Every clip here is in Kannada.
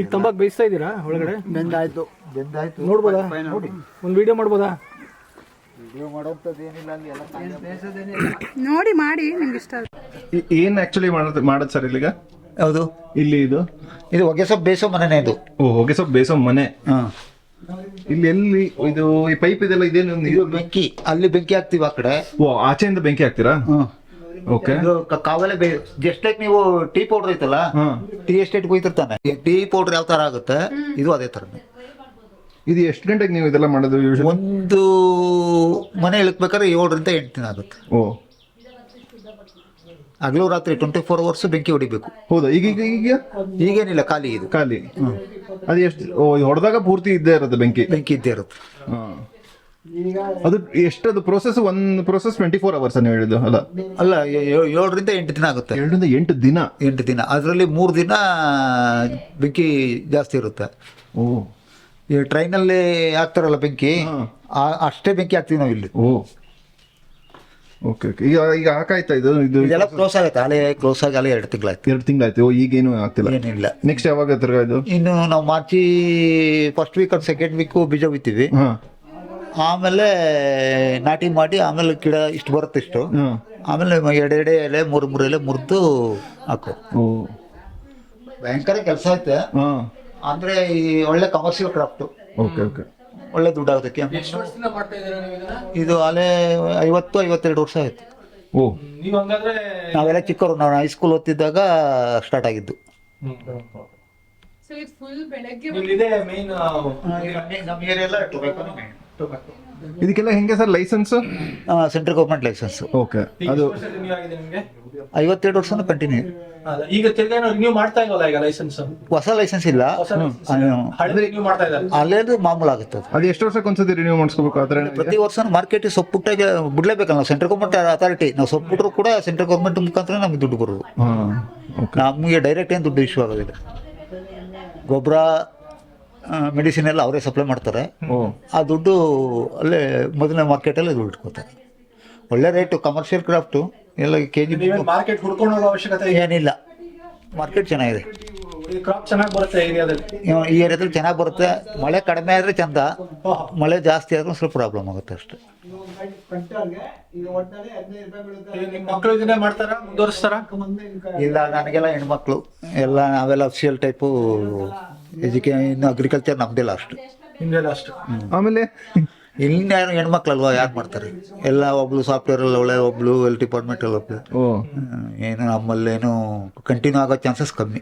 ಈಗ ತಂಬಾಕ್ ಬೇಯಿಸ್ತಾ ಇದ್ದೀರಾ ಒಳಗಡೆ? ಬೆಂದಾಯ್ತು. ಬೆಂದಾಯ್ತು. ನೋಡ್ಬೋದಾ? ಒಂದು ವಿಡಿಯೋ ಮಾಡ್ಬೋದಾ? ನೋಡಿ ಮಾಡಿ ನಿಮ್ಗೆ ಇಷ್ಟ ಏನ್ ಆಕ್ಚುಲಿ ಮಾಡೋದು ಮಾಡೋದು ಸರ್ ಇಲ್ಲಿಗ? ಹೌದು ಇಲ್ಲಿ ಇದು. ಇದು ಹೊಗೆ ಸೊಪ್ಪು ಬೇಯಿಸೋ ಮನೆನೇ ಇದು. ಓ ಹೊಗೆ ಸೊಪ್ಪು ಬೇಯಿಸೋ ಮನೆ. ಹಾಂ. ಇಲ್ಲಿ ಎಲ್ಲಿ ಇದು ಈ ಪೈಪ್ ಇದೆಲ್ಲ ಇದೇನು ಇದು ಬೆಂಕಿ ಅಲ್ಲಿ ಬೆಂಕಿ ಹಾಕ್ತೀವಿ ಆ ಕಡೆ. ಓ ಆಚೆಯಿಂದ ಬೆಂಕಿ ಹಾಕ್ತೀರಾ? ಓಕೆ. ಕಾವಲೆ ಜಸ್ಟ್ ಲೈಕ್ ನೀವು ಟೀ ಪೌಡರ್ ಐತಲ್ಲ ಟೀ ಎಸ್ಟೇಟ್ ಹೋಯ್ತಿರ್ತಾನೆ. ಟೀ ಪೌಡರ್ ಯಾವ ತರ ಆಗುತ್ತೆ ಇದು ಅದೇ ತರ ಇದು. ಎಷ್ಟು ಗಂಟೆಗೆ ನೀವು ಇದೆಲ್ಲ ಮಾಡೋದು ಒಂದು ಮನೆ ಇಳಕ್ಬೇಕಾದ್ರೆ ಏಳರಿಂದ ಎಂಟು ದಿನ ಆಗುತ್ತೆ. ಓ. ಹಗಲು ರಾತ್ರಿ ಟ್ವೆಂಟಿ ಫೋರ್ ಅವರ್ಸ್ ಬೆಂಕಿ ಹೊಡಿಬೇಕು. ಹೌದಾ? ಈಗ ಈಗ ಈಗ? ಈಗೇನಿಲ್ಲ ಖಾಲಿ ಇದು. ಖಾಲಿ. ಅದು ಎಷ್ಟು ಓ ಹೊಡೆದಾಗ ಪೂರ್ತಿ ಇದ್ದೇ ಇರುತ್ತೆ ಬೆಂಕಿ? ಬೆಂಕಿ ಇದ್ದೇ ಇರುತ್ತೆ. ಅದು ಎಷ್ಟದು process one process twenty four hours ನೀವು ಹೇಳಿದ್ದು ಅಲ್ಲ? ಅಲ್ಲ ಏ- ಏ- ಏಳರಿಂದ ಎಂಟು ದಿನ ಆಗುತ್ತೆ. ಎರಡರಿಂದ ಎಂಟು ದಿನ? ಎಂಟು ದಿನ. ಅದರಲ್ಲಿ ಮೂರು ದಿನ ಬೆಂಕಿ ಜಾಸ್ತಿ ಇರುತ್ತೆ. ಓ. ಈ ಟ್ರೈನಲ್ಲಿ ಹಾಕ್ತಾರಲ್ಲ ಬೆಂಕಿ. ಆ- ಅಷ್ಟೇ ಬೆಂಕಿ ಹಾಕ್ತೀವಿ ನಾವು ಇಲ್ಲಿ ಓ. Okay okay. ಈಗ ಈಗ ಹಾಕಾಯ್ತಾ ಇದು? ಇದು ಇದೆಲ್ಲ ಕ್ಲೋಸ್ ಆಗುತ್ತೆ. ಅಲೆ ಕ್ಲೋಸ್ ಆಗಿ ಅಲೆ ಎರಡು ತಿಂಗಳಾಯ್ತು. ಎರಡು ತಿಂಗಳಾಯ್ತು. ಓ ಈಗೇನು ಆಗ್ತಿಲ್ಲ. ಏನಿಲ್ಲ. ನೆಕ್ಸ್ಟ್ ಯಾವಾಗ ತಿರ್ಗಾ ಇದು? ಇನ್ನು ನಾವು ಮಾರ್ಚಿ ಫಸ್ಟ್ ವೀಕ್ ಅಥವಾ ಸೆಕೆಂಡ್ ವೀಕು ಬೀಜ ಬಿತ್ತೀವಿ. ಹಾ. ಆಮೇಲೆ ನಾಟಿ ಮಾಡಿ ಆಮೇಲೆ ಗಿಡ ಇಷ್ಟು ಬರುತ್ತೆ ಇಷ್ಟು. ಆಮೇಲೆ ಎರಡೆರಡೆ ಎಲೆ ಮೂರು ಮೂರು ಎಲೆ ಮುರಿದು ಹಾಕು. ಓ. ಭಯಂಕರ ಕೆಲಸ ಐತೆ. ಹಾ. ಅಂದ್ರೆ ಈ ಒಳ್ಳೆ ಕಮರ್ಷಿಯಲ್ ಕ್ರಾಫ್ಟ್ ಓಕೆ ಓಕೆ. ಒಳ್ಳೆ ದುಡ್ಡು ಆಗುತ್ತೆ ಇದು ಅಲೆ ಐವತ್ತು ಐವತ್ತೆರಡು ವರ್ಷ ಆಯ್ತು. ಓ. ನೀವು ಹಂಗಾದ್ರೆ ನಾವೆಲ್ಲ ಚಿಕ್ಕವರು ನಾವು ಹೈಸ್ಕೂಲ್ ಓದ್ತಿದ್ದಾಗ ಸ್ಟಾರ್ಟ್ ಆಗಿದ್ದು. ಮೇನ್ ನಮ್ಮ ಏರಿಯೆಲ್ಲ ಇದಕ್ಕೆಲ್ಲ ಹೆಂಗೆ sir license central government license okay ಅದು ರಿನ್ಯೂ ಆಗಿದೆ ನಿಮಗೆ? ಐವತ್ತೆರಡು ವರ್ಷನೂ ಕಂಟಿನ್ಯೂ ಈಗ ತಿರ್ಗಾ ರಿನ್ಯೂ ಮಾಡ್ತಾ ಇಲ್ವಲ್ಲ ಈಗ ಲೈಸೆನ್ಸ್ ಹೊಸ ಲೈಸೆನ್ಸ್ ಇಲ್ಲ. ರಿನ್ಯೂ ಮಾಡ್ತಾ ಇದ್ದಾರೆ. ಅಲ್ಲೇದು ಮಾಮೂಲು ಆಗುತ್ತೆ. ಅದು ಎಷ್ಟು ವರ್ಷಕ್ಕೆ ಒಂದ್ಸತಿ ರಿನ್ಯೂ ಮಾಡಿಸ್ಕೋಬೇಕು ಆದ್ರೆ ಪ್ರತಿ ವರ್ಷ ಮಾರ್ಕೆಟ್ ಸೊಪ್ಪು ಪುಟ್ಟಾಗಿ ಬಿಡ್ಲೇಬೇಕಲ್ಲ ನಾವು ಸೆಂಟ್ರಲ್ ಗೌರ್ಮೆಂಟ್ ಅಥಾರಿಟಿ ನಾವು ಸೊಪ್ಪು ಬಿಟ್ಟರು ಕೂಡ ಸೆಂಟ್ರಲ್ ಗೌರ್ಮೆಂಟ್ ಮುಖಾಂತರ ನಮಗೆ ದುಡ್ಡು ಬರೋದು. ಹಾ ಓಕೆ ನಮಗೆ ಡೈರೆಕ್ಟ್ ಏನು ದುಡ್ಡು ಇಶ್ಯೂ ಆಗೋದಿಲ್ಲ. ಗೊಬ್ಬರ ಮೆಡಿಸಿನ್ ಎಲ್ಲ ಅವರೇ ಸಪ್ಲೈ ಮಾಡ್ತಾರೆ. ಆ ದುಡ್ಡು ಅಲ್ಲೇ ಮೊದಲನೇ ಮಾರ್ಕೆಟಲ್ಲಿ ದುಡ್ಡು ಇಟ್ಕೋತಾರೆ. ಒಳ್ಳೆ ರೇಟು ಕಮರ್ಷಿಯಲ್ ಕ್ರಾಫ್ಟು ಎಲ್ಲ ಕೆ ಜಿ ಮಾರ್ಕೆಟ್ ಹುಡ್ಕೊಂಡು ಹೋಗೋ ಅವಶ್ಯಕತೆ ಏನಿಲ್ಲ. ಮಾರ್ಕೆಟ್ ಚೆನ್ನಾಗಿದೆ. ಈ ಕ್ರಾಪ್ ಚೆನ್ನಾಗಿ ಬರುತ್ತೆ ಏರಿಯಾದಲ್ಲಿ ಈ ಏರಿಯಾದಲ್ಲಿ ಚೆನ್ನಾಗಿ ಬರುತ್ತೆ. ಮಳೆ ಕಡಿಮೆ ಆದರೆ ಚಂದ. ಮಳೆ ಜಾಸ್ತಿ ಆದ್ರೆ ಸ್ವಲ್ಪ ಪ್ರಾಬ್ಲಮ್ ಆಗುತ್ತೆ ಅಷ್ಟೇ. ಮಕ್ಕಳು ಇದನ್ನೇ ಮಾಡ್ತಾರ? ಮುಂದುವರಿಸ್ತಾರ? ಇಲ್ಲ ನನಗೆಲ್ಲ ಹೆಣ್ಮಕ್ಳು. ಎಲ್ಲ ನಾವೆಲ್ಲ ಅಫಿಷಿಯಲ್ ಟೈಪು ಎಜುಕೇ ಇನ್ನು ಅಗ್ರಿಕಲ್ಚರ್ ನಮ್ದೇ ಅಷ್ಟು. ನಿಮ್ದೆಲ್ಲ ಅಷ್ಟು. ಆಮೇಲೆ? ಇಲ್ಲಿನ ಯಾರು ಹೆಣ್ಮಕ್ಳಲ್ವಾ ಯಾರು ಮಾಡ್ತಾರೆ? ಎಲ್ಲ ಒಬ್ಳು ಸಾಫ್ಟ್ವೇರ್ ಅಲ್ಲಿ ಒಳ್ಳೆ ಒಬ್ಳು ಎಲ್ ಡಿಪಾರ್ಟ್ಮೆಂಟಲ್ಲಿ ಒಬ್ಳು. ಓ. ಹ್ಮ್, ಏನು ನಮ್ಮಲ್ಲೇನು ಕಂಟಿನ್ಯೂ ಆಗೋ ಚಾನ್ಸಸ್ ಕಮ್ಮಿ.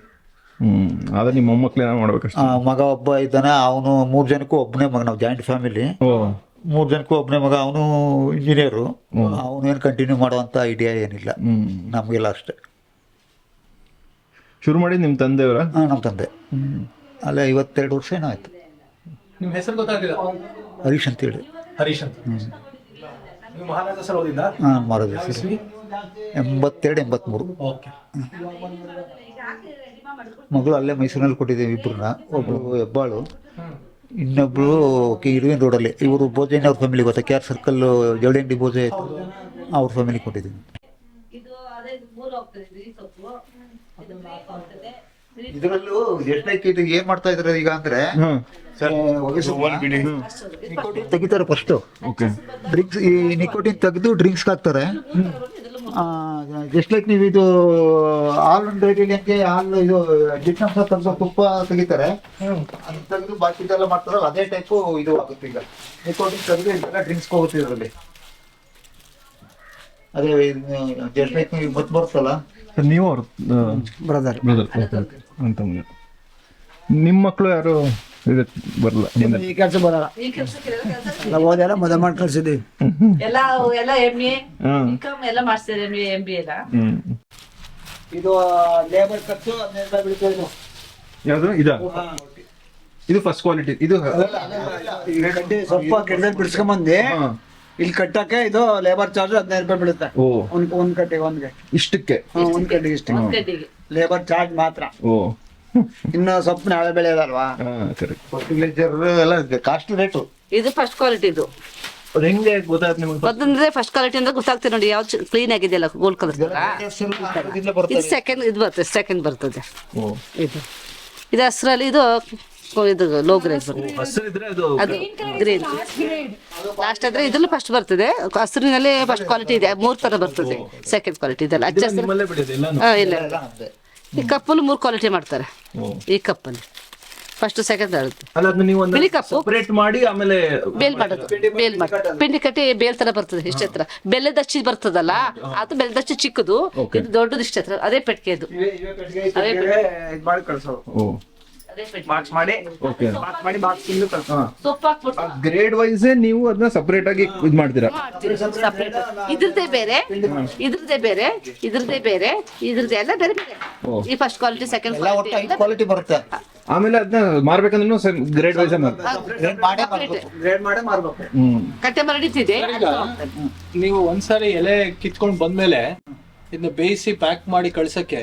ಹ್ಮ್ ಆದ್ರೆ ನಿಮ್ಮ ಮೊಮ್ಮಕ್ಳು ಏನೋ ಮಾಡ್ಬೇಕಷ್ಟೇ? ಆ, ಮಗ ಒಬ್ಬ ಇದ್ದಾನೆ ಅವನು ಮೂರು ಜನಕ್ಕೂ ಒಬ್ಬನೇ ಮಗ ನಾವು ಜಾಯಿಂಟ್ ಫ್ಯಾಮಿಲಿ ಓ. ಮೂರು ಜನಕ್ಕೂ ಒಬ್ಬನೇ ಮಗ ಅವನು ಇಂಜಿನಿಯರು ಅವನು ಏನು ಕಂಟಿನ್ಯೂ ಮಾಡುವಂಥ ಐಡಿಯಾ ಏನಿಲ್ಲ. ಹ್ಮ್. ನಮಗೆಲ್ಲ ಅಷ್ಟೇ. ಶುರು ಮಾಡಿ ನಿಮ್ಮ ತಂದೆಯವರ? ಹಾಂ ನಮ್ಮ ತಂದೆ. ಅಲ್ಲೇ ಐವತ್ತೆರಡು ವರ್ಷ ಏನೋ ಆಯ್ತು. ನಿಮ್ಮ ಹೆಸರು ಗೊತ್ತಾಗಲಿಲ್ಲ? ಹರೀಶ್ ಅಂತೇಳಿ ಹರೀಶ್ ಅಂತ. ನೀವು ಮಹಾರಾಜ ಸರ್ ಓದಿದ್ದ? ಹಾಂ ಮಹಾರಾಜ ಸರ್. ಎಂಬತ್ತೆರಡು ಎಂಬತ್ತ್ಮೂರು ಓಕೆ. ಮಗಳು ಅಲ್ಲೇ ಮೈಸೂರಿನಲ್ಲಿ ಕೊಟ್ಟಿದ್ದೀವಿ ಇಬ್ಬರನ್ನ ಒಬ್ಬಳು ಹೆಬ್ಬಾಳು. ಇನ್ನೊಬ್ಳು ಇರುವಿನ ರೋಡಲ್ಲಿ. ಇವರು ಭೋಜನ ಅವ್ರ ಫ್ಯಾಮಿಲಿ ಗೊತ್ತಾ? ಕೆ ಆರ್ ಸರ್ಕಲ್ ಜವಳಿಂಡಿ ಭೋಜ ಆಯ್ತು. ಅವ್ರ ಫ್ಯಾಮಿಲಿ ಕೊಟ್ಟಿದ್ದೀನಿ. ಇದರಲ್ಲೂ ಎಷ್ಟು ಇದು ಏನ್ ಮಾಡ್ತಾ ಇದ್ರೆ ಈಗ ಅಂದ್ರೆ? ನಿಕೋಟಿನ್ ತೆಗಿತಾರೆ ಫಸ್ಟ್ ಓಕೆ ಡ್ರಿಂಕ್ಸ್ ಈ ನಿಕೋಟಿನ್ ತೆಗೆದು ಡ್ರಿಂಕ್ಸ್ ಹಾಕ್ತಾರೆ. ಜಸ್ಟ್ ಲೈಕ್ ನೀವು ಇದು ಆಲ್ ಡೈರಿಯಲ್ಲಿ ಹೆಂಗೆ ಹಾಲು ಇದು ಜಿಟ್ನಂಶ ತಂದು ತುಪ್ಪ ತೆಗಿತಾರೆ. ಅದು ತೆಗೆದು ಬಾಕಿ ಇದೆಲ್ಲ ಮಾಡ್ತಾರಲ್ಲ ಅದೇ ಟೈಪು ಇದು ಆಗುತ್ತೆ ಈಗ. ನಿಕೋಟಿನ್ ತೆಗೆದು ಇದೆಲ್ಲ ಡ್ರಿಂಕ್ಸ್ ಹೋಗುತ್ತೆ ಇದರಲ್ಲಿ. ಅದೇ ಜಸ್ಟ್ ಲೈಕ್ ನೀವು ಮತ್ತೆ ಬರುತ್ತಲ್ಲ? ನೀವು ಬ್ರದರ್ ಬ್ರದರ್ ಅಂತ ನಿಮ್ಮ ಮಕ್ಕಳು ಯಾರು ಇದಕ್ಕೆ ಬರಲ್ಲ ಮುಂದೆ ಈ ಕೆಲಸ ಬರಲ್ಲ. ಈ ಕೆಲಸಕ್ಕೆಲ್ಲ ಕೆಲಸ ನಾವು ಓದೆಲ್ಲ ಮದುವೆ ಮಾಡಿ ಕಳ್ಸಿದ್ದೀವಿ. ಎಲ್ಲ ಎಲ್ಲ ಎ ಎಲ್ಲ ಎ ಎಂ ಬಿ ಎಲ್ಲ. ಹ್ಞೂ ಇದು ಲೇಬರ್ ಖರ್ಚು ಹದಿನೈದು ರೂಪಾಯಿ ಬೀಳ್ತಾ ಇದು. ಯಾವುದು? ಇದಾ? ಇದು ಫಸ್ಟ್ ಕ್ವಾಲಿಟಿ ಇದು ಸ್ವಲ್ಪ ಕೆಡ್ದಲ್ಲಿ ಬಿಡಿಸ್ಕೊಂಬಂದು. ಹಾಂ. ಇಲ್ಲಿ ಕಟ್ಟಕ್ಕೆ ಇದು ಲೇಬರ್ ಚಾರ್ಜ್ ಹದಿನೈದು ರೂಪಾಯಿ ಬೀಳುತ್ತೆ. ಓ. ಒಂದ್ ಒಂದ್ ಕಟ್ಟಿಗೆ ಒಂದ್ಗೆ ಇಷ್ಟಕ್ಕೆ? ಹ್ಮ್, ಒಂದ್ ಕಟ್ಟಿಗೆ ಇಷ್ಟ. ಒಂದ್ ಲೇಬರ್ ಚಾರ್ಜ್ ಮಾತ್ರ. ಓ. ಇನ್ನು ಸ್ವಲ್ಪ ನಾಳೆ ಬೆಳೆಯೋದಲ್ವಾ ಹಾ ಕರೆಕ್ಟ್ ಫರ್ಟಿಲೈಸರ್ ಎಲ್ಲ ಕಾಸ್ಟ್ ರೇಟು ಇದು ಫಸ್ಟ್ ಕ್ವಾಲಿಟಿ ಇದು. ಅದು ಹೆಂಗೆ ಗೊತ್ತಾಯ್ತು ನಿಮಗೆ? ಮೊದಲಂದ್ರೆ ಫಸ್ಟ್ ಕ್ವಾಲಿಟಿ ಅಂದ್ರೆ ಗೊತ್ತಾಗ್ತದೆ ನೋಡಿ ಯಾವ್ದು ಕ್ಲೀನ್ ಆಗಿದೆಯಲ್ಲ ಗೋಲ್ಡ್ ಕಲರ್ ಇದು ಸೆಕೆಂಡ್ ಇದು ಬರ್ತದೆ ಸೆಕೆಂಡ್ ಬರ್ತದೆ. ಓ. ಇದು. ಇದು ಹಸ್ರಲ್ಲಿ ಇದು ಇದು ಲೋ ಗ್ರೇಡ್ ಬರ್ತದೆ ಹಸಿರಿದ್ರೆ ಅದು ಅದು ಗ್ರೀನ್ ಲಾಸ್ಟ್ ಆದ್ರೆ ಇದ್ರಲ್ಲಿ ಫಸ್ಟ್ ಬರ್ತದೆ. ಹಸಿರಿನಲ್ಲಿ ಫಸ್ಟ್ ಕ್ವಾಲಿಟಿ ಇದೆ. ಮೂರ್ ತರ ಬರ್ತದೆ. ಸೆಕೆಂಡ್ ಕ್ವಾಲಿಟಿ ಇದೆಲ್ಲ. ಹಚ್ಚ ಹಸಿರು ನಿಮ್ಮಲ್ಲೇ ಬಿಡಿದೆ ಎಲ್ಲ ಹಾ, ಇಲ್ಲ. ಈ ಕಪ್ಪಲ್ಲಿ ಮೂರ್ ಕ್ವಾಲಿಟಿ ಮಾಡ್ತಾರೆ. ಓ. ಈ ಕಪ್ಪಲ್ಲಿ. ಫಸ್ಟ್ ಸೆಕೆಂಡ್ ಆಗುತ್ತೆ ಅಲ್ಲ ಅದನ್ನ ನೀವು ಬಿಳಿ ಕಪ್ಪು. ಸಪರೇಟ್ ಮಾಡಿ ಆಮೇಲೆ ಬೇಲ್ ಮಾಡೋದು. ಬೇಲ್ ಮಾಡಿ. ಪಿಂಡಿ ಕಟ್ಟಿ ಬೇಲ್ ತರ ಬರ್ತದೆ ಇಷ್ಟ ಹತ್ರ ಬೆಲ್ಲದ ಹಚ್ಚಿ ಬರ್ತದಲ್ಲ ಅದು ಬೆಲ್ಲದ ಹಚ್ಚಿ ಚಿಕ್ಕದು ಇದು ದೊಡ್ಡದು ಇಷ್ಟ ಹತ್ರ ಅದೇ ಪೆಟ್ಟಿಗೆ ಅದು ಇವೆ ಪೆಟ್ಟಿಗೆ ಓ ಅದೇ ಪೆಟ್ಟಿಗೆ. ಬಾಕ್ಸ್ ಮಾಡಿ? ಓಕೆ ಬಾಕ್ಸ್ ಮಾಡಿ ಬಾಕ್ಸ್ ಹಾ. ಸೊಪ್ಪು ಹಾಕ್ಬಿಟ್ಟು ಗ್ರೇಡ್ ವೈಸ್ ನೀವು ಅದನ್ನ ಸಪರೇಟ್ ಆಗಿ ಇದು ಮಾಡ್ತೀರಾ? ಸಪ್ರೇಟ್ ಇದ್ರದ್ದೇ ಬೇರೆ? ಇದ್ರದ್ದೇ ಬೇರೆ? ಇದ್ರದ್ದೇ ಬೇರೆ? ಇದ್ರದ್ದೇ ಎಲ್ಲ ಬೇರೆ ಬೇರೆ. ಈ ಫಸ್ಟ್ ಕ್ವಾಲಿಟಿ ಸೆಕೆಂಡ್ ಎಲ್ಲ ಒಟ್ಟು ಐದು ಕ್ವಾಲಿಟಿ ಬರುತ್ತೆ. ಆಮೇಲೆ ಅದನ್ನ ಮಾರ್ಬೇಕಂದ್ರೂ ಗ್ರೇಡ್ ವೈಸ್ ಗ್ರೇಡ್ ಮಾಡೇ ಮಾಡ್ಬೇಕು ಗ್ರೇಡ್ ಮಾಡೇ ಮಾರ್ಬೇಕು. ಹ್ಮ್. ಕಟ್ಟೆ ಮರಡಿತಿದೆ ನೀವು ಒಂದ್ಸಾರಿ ಎಲೆ ಕಿತ್ಕೊಂಡ್ ಬಂದ್ಮೇಲೆ ಇದನ್ನ ಬೇಯಿಸಿ ಪ್ಯಾಕ್ ಮಾಡಿ ಕಳ್ಸಕ್ಕೆ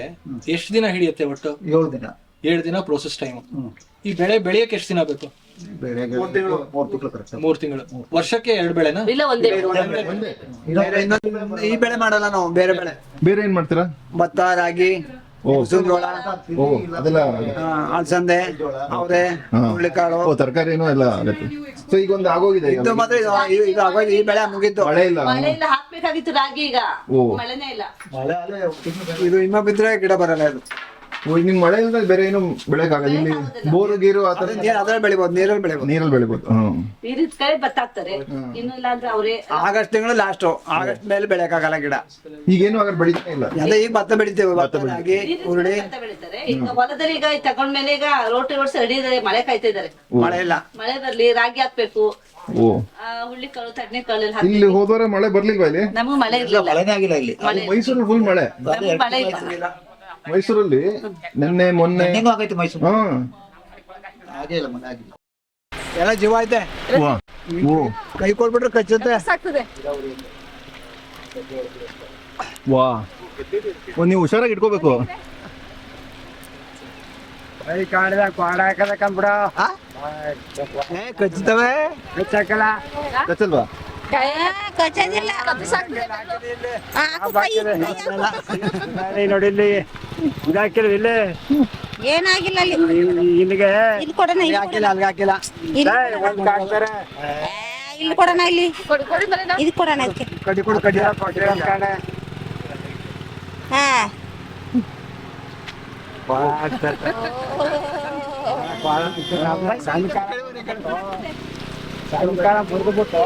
ಎಷ್ಟು ದಿನ ಹಿಡಿಯುತ್ತೆ ಒಟ್ಟು? ಏಳು ದಿನ. ಏಳು ದಿನ ಪ್ರೋಸೆಸ್ ಟೈಮ್ ಈ ಬೆಳೆ ಬೆಳೆಯಕ್ಕೆ ಎಷ್ಟು ದಿನ ಬೇಕು? ಬೆಳೆಗೆ ಮೂರು ತಿಂಗಳು. ಕರೆಕ್ಟ್ ಮೂರ್ ತಿಂಗಳು. ವರ್ಷಕ್ಕೆ ಎರಡು ಬೆಳೆನ? ಇಲ್ಲ ಒಂದೇ. ಬೇರೆ ಇನ್ನೊಂದು ಈ ಬೆಳೆ ಮಾಡಲ್ಲ ನಾವು ಬೇರೆ ಬೆಳೆ. ಬೇರೆ ಏನ್ ಮಾಡ್ತೀರಾ? ಭತ್ತ ರಾಗಿ ಜೋಳ ಓ ಅದೆಲ್ಲ ಆ, ಅಲಸಂದೆ ಅವರೆ ಹಾ. ಹುರುಳಿಕಾಳು. ಓ ತರಕಾರಿನೂ ಎಲ್ಲ ಆಗುತ್ತೆ. ಸೊ ಈಗ ಒಂದು ಆಗೋಗಿದೆ ಈಗ. ಇದು ಮಾತ್ರ ಇದು ಇದು- ಇದು ಆಗೋಯ್ತು. ಈ ಬೆಳೆ ಮುಗೀತು. ಮಳೆ ಇಲ್ಲ. ಮಳೆ ಇಲ್ಲ ಹಾಕ್ಬೇಕಾಗಿತ್ತು ರಾಗಿ ಈಗ. ಓ. ಮಳೆನೇ ಇಲ್ಲ. ಇದು ಇಮ್ಮ ಬಿದ್ರೆ ಗಿಡ ಬರಲ್ಲ ಇದು. ನಿಮ್ ಮಳೆ ಇಲ್ಲದೆ ಬೇರೆ ಏನು ಬೆಳೆಯಕ್ಕಾಗಲ್ಲ. ಇಲ್ಲಿ ಬೋರು ಗೀರು ಆತರ ಅದ್ರಲ್ಲಿ ಬೆಳಿಬಹುದು ನೀರಲ್ಲಿ ಬೆಳಿಬಹುದು ನೀರಲ್ಲಿ ಬೆಳಿಬಹುದು ಹ್ಮ್. ನೀರಿದ ಕಡೆ ಇಲ್ಲ ಅಂದ್ರೆ ಅವರೇ ಆಗಸ್ಟ್ ತಿಂಗಳು ಲಾಸ್ಟ್ ಆಗಸ್ಟ್ ಮೇಲೆ ಬೆಳೆಯಕ್ಕಾಗಲ್ಲ ಗಿಡ. ಈಗೇನು ಆಗ ಬೆಳಿತಾ ಇಲ್ಲ? ಅದೇ ಈಗ ಭತ್ತ ಬೆಳಿತೇವೆ ಭತ್ತ ರಾಗಿ ಹುರುಳಿ ಅಂತ ಬೆಳಿತಾರೆ. ಈಗ ಹೊಲದಲ್ಲಿ ಈಗ ತಗೊಂಡ್ಮೇಲೆ ಈಗ ರೋಟಿ ಓಡಿಸಿ ರೆಡಿ ಇದಾರೆ ಮಳೆ ಕಾಯ್ತಾ ಇದಾರೆ ಮಳೆ ಇಲ್ಲ. ಮಳೆ ಬರ್ಲಿ ರಾಗಿ ಹಾಕ್ಬೇಕು. ಓ. ಆ, ಹುಳ್ಳಿ ಕಾಳು ತಡ್ನೆ ಕಾಳು ಎಲ್ಲ ಇಲ್ಲಿ ಹೋದವರ ಮಳೆ ಬರ್ಲಿಲ್ವಾ ಇಲ್ಲಿ? ನಮಗೂ ಮಳೆ ಇಲ್ಲ ಮಳೆನೇ ಆಗಿಲ್ಲ ಇಲ್ಲಿ. ಮೈಸೂರಲ್ಲಿ ಫುಲ್ ಮಳೆ. ಮಳೆ ಇಲ್ಲ. ಮೈಸೂರಲ್ಲಿ ನಿನ್ನೆ ಮೊನ್ನೆ ಆಗೈತೆ ಮೈಸೂರು ಹಾ ಹಾಗೆ ಇಲ್ಲ ಮೊನ್ನೆ ಆಗಿಲ್ಲ ಎಲ್ಲ ಜೀವ ಐತೆ ವಾ. ಓ ಕೈ ಕೊಟ್ಬಿಟ್ರೆ ಕಚ್ಚುತ್ತೆ ಸಾಕ್ತದೆ ವಾ ಓ ನೀವು ಹುಷಾರಾಗಿ ಇಟ್ಕೋಬೇಕು ಕೈ ಕಾಡಿದ ಕ್ವಾಡ ಹಾಕದ ಕಂಬಿಡ ಏ ಕಚ್ಚುತ್ತವೆ ಕಚ್ಚಾಕಲ್ಲ ಕಚ್ಚಲ್ವಾ ನೋಡಿ ಇಲ್ಲಿ ಇದಾಕಿಲ್ಲ ಇಲ್ಲಿ ಏನಾಗಿಲ್ಲ ಅಲ್ಲಿ? ಇಲ್ಲಿಗೆ ಇಲ್ಲಿ ಕೊಡೋಣ ಇಲ್ಲಿ ಹಾಕಿಲ್ಲ ಅಲ್ಲಿ ಹಾಕಿಲ್ಲ. ಏ, ಒಂದ್ ಇಲ್ಲಿ ಕೊಡೋಣ ಇಲ್ಲಿ. ಇದು ಕೊಡೋಣ ಅದಕ್ಕೆ. ಕಡಿ ಕೊಡು ಕಡಿ. ಹಾ. ಸಣ್ಣ ಕಾಲ ಸಣ್ಣ ಕಾಲ ಮುರಿದ್ಬಿಟ್ಟು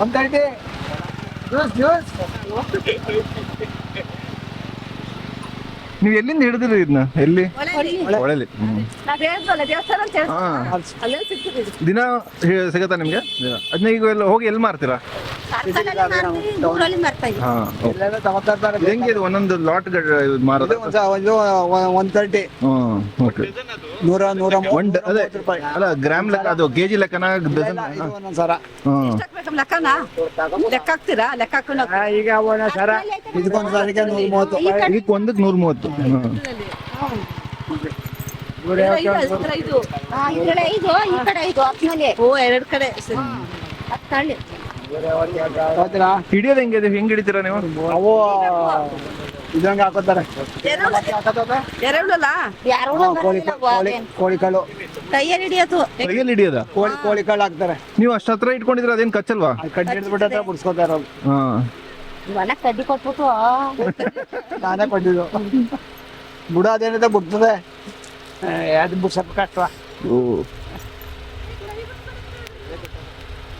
ಒಂದ್ good. was good. ನೀವು ಎಲ್ಲಿಂದ ಹಿಡಿದ್ರಿ ಇದನ್ನ ಎಲ್ಲಿ? ಒಳಲಿ. ದಿನ ಸಿಗತ್ತ ನಿಮ್ಗೆ? ದಿನ. ಅದನ್ನ ಈಗ ಎಲ್ಲ ಹೋಗಿ ಎಲ್ಲಿ ಮಾರ್ತೀರಾ? ಹೆಂಗೆ ಇದು ಒಂದೊಂದು ಲಾಟ್ ಮಾರೋದು ಒಂದ್ ಒಂದು ಒನ್ ತರ್ಟಿ ಹ್ಮ್ ಓಕೆ ನೂರ ನೂರ ಒನ್ ಅದೇ ಅಲ್ಲ ಗ್ರಾಮ್ ಲೆಕ್ಕ ಅದು ಕೆಜಿ ಲೆಕ್ಕನ ಸರ. ಲೆಕ್ಕ ಹಾಕ್ತೀರಾ? ಲೆಕ್ಕ ಈಗ ಸರ. ಸರಿಗೆ ನೂರ ಮೂವತ್ತು ಇದಕ್ಕೆ ಒಂದಕ್ಕೆ ನೂರ ಮೂವತ್ತು. ಎರಡ್ ಕಡೆ? ಹಿಡಿಯೋದು ಹೆಂಗೆ ಹಿಡಿತೀರ ನೀವು? ಅವು ಇದಂಗ ಹಾಕೋತಾರೆ. ಎರಡಲ್ಲ ಕೋಳಿ ಕೋಳಿ ಕೈಯಲ್ಲಿ ಹಿಡಿಯೋದು. ಕೈಯಲ್ಲಿ ಹಿಡಿಯೋದ? ಕೋಳಿ ಕೋಳಿ ಕಾಳು ಹಾಕ್ತಾರೆ. ನೀವು ಅಷ್ಟತ್ರ ಹತ್ರ ಇಟ್ಕೊಂಡಿದ್ರೆ ಅದೇನ್ ಕಚ್ಚಲ್ವಾ? ಕಟ್ಟಿ ಹಿಡಿದ್ಬಿಟ್ಟು ಹತ್ರ ಬಿಡ್ಸ್ಕೊತಾ ಹಾ. ಇವನ ಕಡ್ಡಿ ಕೊಟ್ಬಿಟ್ಟು ನಾನೇ ಕೊಟ್ಟಿದ್ದು. ಬುಡ ಅದೇನಿದೆ ಬಿಡ್ತದೆ ಅದು ಬಿಡ್ಸಕ್ ಕಷ್ಟ. ಓ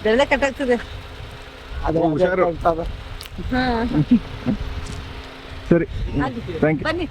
ಬೆಳೆ ಕಟ್ಟಾಗ್ತದೆ. ಅದು ಹುಷಾರು. ಸರಿ. ಥ್ಯಾಂಕ್ ಯು ಬನ್ನಿ.